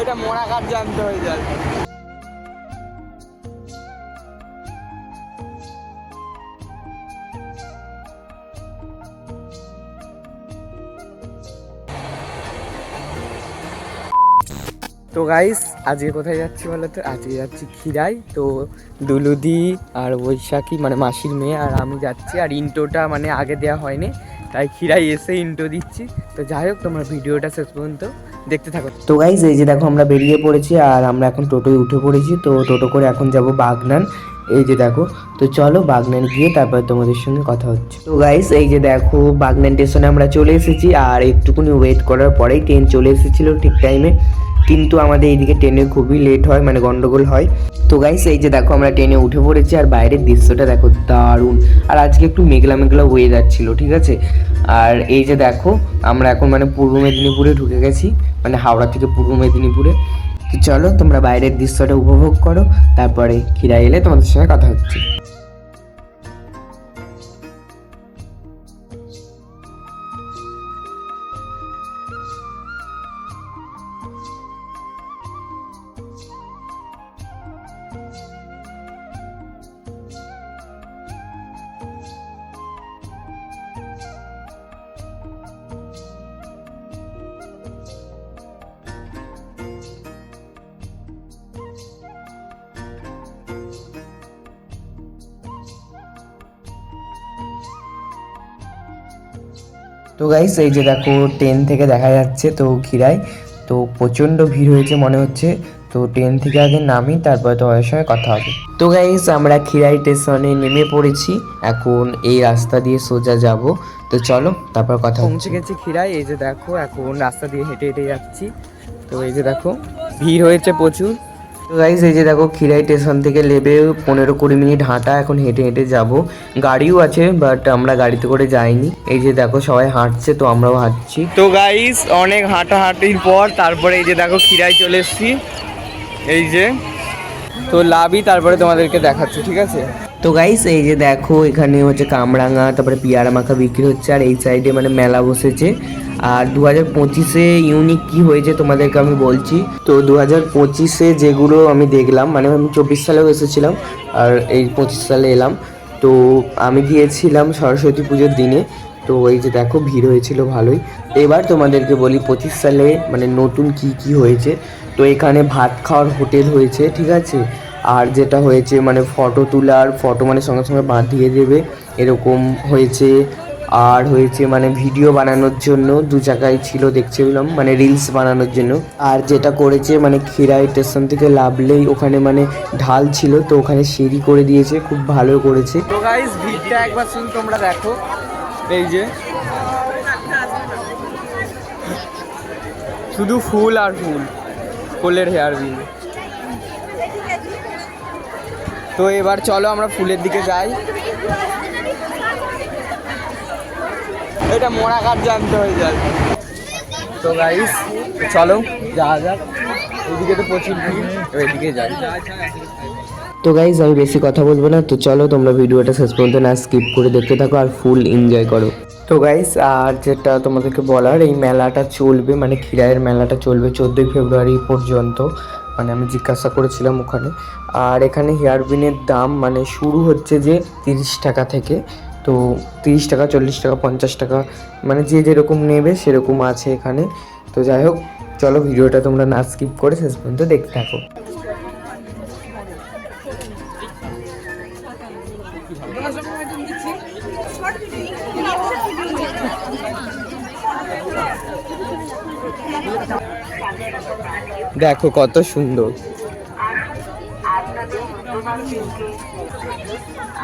এটা মোড়া কাঠ জানতে হয়ে যায়। তো গাইস আজকে কোথায় যাচ্ছি বলো তো আজকে যাচ্ছি খিরাই তো দুলুদি আর বৈশাখী মানে মাসির মেয়ে আর আমি যাচ্ছি। আর ইন্টোটা মানে আগে দেওয়া হয়নি, তাই খিরাই এসে ইন্টো দিচ্ছি। তো যাই হোক, তোমার ভিডিওটা শেষ পর্যন্ত দেখতে থাকো। তো গাইজ এই যে দেখো আমরা বেরিয়ে পড়েছি আর আমরা এখন টোটোয় উঠে পড়েছি। তো টোটো করে এখন যাব বাগনান। এই যে দেখো, তো চলো বাগনান গিয়ে তারপর তোমাদের সঙ্গে কথা হচ্ছে। তো গাইস এই যে দেখো বাগনান স্টেশনে আমরা চলে এসেছি আর একটুকুনি ওয়েট করার পরেই ট্রেন চলে এসেছিল ঠিক টাইমে কিন্তু আমাদের এইদিকে ট্রেনে খুবই লেট হয় মানে গন্ডগোল হয়। তো গাইস এই যে দেখো আমরা ট্রেনে উঠে পড়েছি আর বাইরের দৃশ্যটা দেখো দারুণ। আর আজকে একটু মেঘলা মেঘলা হয়ে যাচ্ছিল ঠিক আছে? আর এই যে দেখো, আমরা এখন মানে পূর্ব মেদিনীপুরে ঢুকে গেছি মানে হাওড়া থেকে পূর্ব মেদিনীপুরে। তো চলো তোমরা বাইরের দৃশ্যটা উপভোগ করো, তারপরে খিরা এলে তোমাদের সঙ্গে কথা হচ্ছে। তো গাইস এই যে দেখো ট্রেন থেকে দেখা যাচ্ছে তো খিরাই তো প্রচণ্ড ভিড় হয়েছে মনে হচ্ছে। তো ট্রেন থেকে আগে নামি, তারপরে তোমাদের সঙ্গে কথা হবে। তো গাইস আমরা খিরাই স্টেশনে নেমে পড়েছি। এখন এই রাস্তা দিয়ে সোজা যাব। তো চলো, তারপর কথা পৌঁছে গেছি খিরাই এই যে দেখো, এখন রাস্তা দিয়ে হেঁটে হেঁটে যাচ্ছি। তো এই যে দেখো, ভিড় হয়েছে প্রচুর। তো গাইস এই যে দেখো খিরাই স্টেশন থেকে নেবে পনেরো কুড়ি মিনিট হাঁটা এখন হেঁটে হেঁটে যাব। গাড়িও আছে বাট আমরা গাড়িতে করে যাইনি। এই যে দেখো সবাই হাঁটছে তো আমরাও হাঁটছি। তো গাইস অনেক হাঁটাহাঁটির পর তারপরে এই যে দেখো খিরাই চলে এসছি। এই যে তো লাভই তারপরে তোমাদেরকে দেখাচ্ছি ঠিক আছে? তো গাইস এই যে দেখো এখানে হচ্ছে কামরাঙা তারপরে পিয়ারা মাখা বিক্রি হচ্ছে আর এই সাইডে মানে মেলা বসেছে। আর দু হাজার পঁচিশে ইউনিক কী হয়েছে তোমাদেরকে আমি বলছি? তো দু হাজার পঁচিশে যেগুলো আমি দেখলাম মানে আমি চব্বিশ সালেও এসেছিলাম আর এই পঁচিশ সালে এলাম। তো আমি গিয়েছিলাম সরস্বতী পুজোর দিনে। তো এই যে দেখো, ভিড় হয়েছিল ভালোই। এবার তোমাদেরকে বলি, পঁচিশ সালে মানে নতুন কি কি হয়েছে? তো এখানে ভাত খাওয়ার হোটেল হয়েছে, ঠিক আছে? আর যেটা হয়েছে মানে ফটো তোলার ফটো মানে সঙ্গে সঙ্গে বাঁধিয়ে দেবে। এরকম হয়েছে আর হয়েছে মানে ভিডিও বানানোর জন্য দু জায়গায় ছিল দেখছিলাম মানে রিলস বানানোর জন্য। আর যেটা করেছে মানে খিরাই স্টেশন থেকে লাভলেই ওখানে মানে ঢাল ছিল, তো ওখানে সিঁড়ি করে দিয়েছে, খুব ভালো করেছে। তো গাইস ভিড়টা একবার শুন, তোমরা দেখো। এই যে। শুধু ফুল আর ফুল, ফুলের হেয়ার বিন তো এবার চলো আমরা ফুলের দিকে যাই। এটা মোড়া কাঠ জানতে হয়ে যায়। তো গাইস চলো, যাওয়া যাক। এদিকে তো প্রচুর ভিড় এদিকে যাই। তো গাইজ আমি বেশি কথা বলব না, তো চলো তোমরা ভিডিওটা শেষ পর্যন্ত না স্কিপ করে দেখতে থাকো আর ফুল এনজয় করো। তো গাইস আর যেটা তোমাদেরকে বলার, এই মেলাটা চলবে মানে খিরায়ের মেলাটা চলবে চোদ্দোই ফেব্রুয়ারি পর্যন্ত। মানে আমি জিজ্ঞাসা করেছিলাম ওখানে। আর এখানে হেয়ারবিনের দাম মানে শুরু হচ্ছে যে তিরিশ টাকা থেকে। তো তিরিশ টাকা, চল্লিশ টাকা, পঞ্চাশ টাকা মানে যে যেরকম নেবে সেরকম আছে এখানে। তো যাই হোক, চলো ভিডিওটা তোমরা না স্কিপ করে শেষ পর্যন্ত দেখতে থাকো। দেখো কত সুন্দর।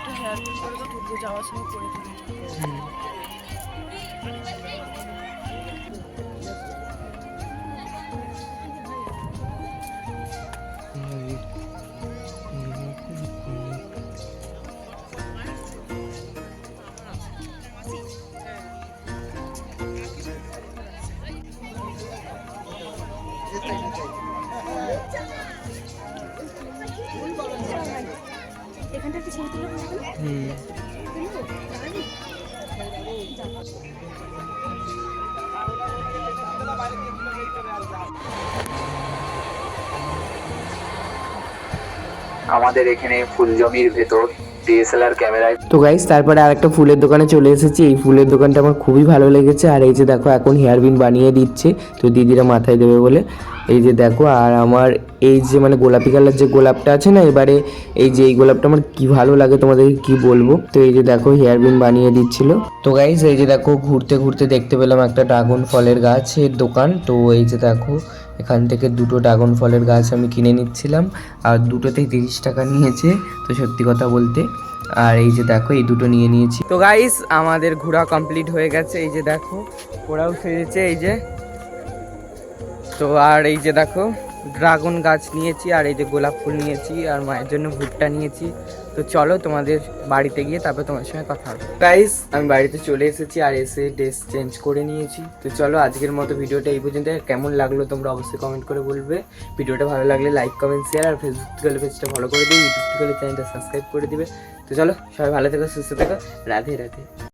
একটা হেয়ার পিন করে তো যাওয়ার সময় করে তুলি এখানটা একটা ছবি তুলে হুম। আমাদের এখানে ফুলজমির ভেতর ডিএসএলআর ক্যামেরায় তো গাইস তারপরে আর একটা ফুলের দোকানে চলে এসেছি। এই ফুলের দোকানটা আমার খুবই ভালো লেগেছে। আর এই যে দেখো এখন হেয়ার বিন বানিয়ে দিচ্ছে। তো দিদিরা মাথায় দেবে বলে। এই যে দেখো, আর আমার এই যে মানে গোলাপি কালার যে গোলাপটা আছে না, এবারে এই যে এই গোলাপটা আমার কি ভালো লাগে তোমাদেরকে কি বলব? তো এই যে দেখো, হেয়ার বিন বানিয়ে দিচ্ছিল। তো গাইস এই যে দেখো, ঘুরতে ঘুরতে দেখতে পেলাম একটা ড্রাগন ফলের গাছের দোকান। তো এই যে দেখো, এখান থেকে দুটো ড্রাগন ফলের গাছ আমি কিনে নিচ্ছিলাম। আর দুটোতেই তিরিশ টাকা নিয়েছে, তো সত্যি কথা বলতে। আর এই যে দেখো, এই দুটো নিয়ে নিয়েছি। তো গাইস আমাদের ঘোরা কমপ্লিট হয়ে গেছে। এই যে দেখো ওরাও সেরেছে। এই যে তো আর এই যে দেখো, ড্রাগন গাছ নিয়েছি, আর এই যে গোলাপ ফুল নিয়েছি, আর মায়ের জন্য ভুট্টা নিয়েছি। তো চলো তোমাদের বাড়িতে গিয়ে তারপর তোমার সঙ্গে কথা হবে। গাইস আমি বাড়িতে চলে এসেছি, আর এসে ড্রেস চেঞ্জ করে নিয়েছি। তো চলো আজকের মতো ভিডিওটা এই পর্যন্ত। কেমন লাগল তোমরা অবশ্যই কমেন্ট করে বলবে। ভিডিওটা ভালো লাগলে লাইক কমেন্ট শেয়ার আর ফেসবুক থেকে পেজটা ফলো করে দিবে ইউটিউব থেকে চ্যানেলটা সাবস্ক্রাইব করে দিবে। তো চলো, সবাই ভালো থেকো, সুস্থ থেকো। রাধে রাধে।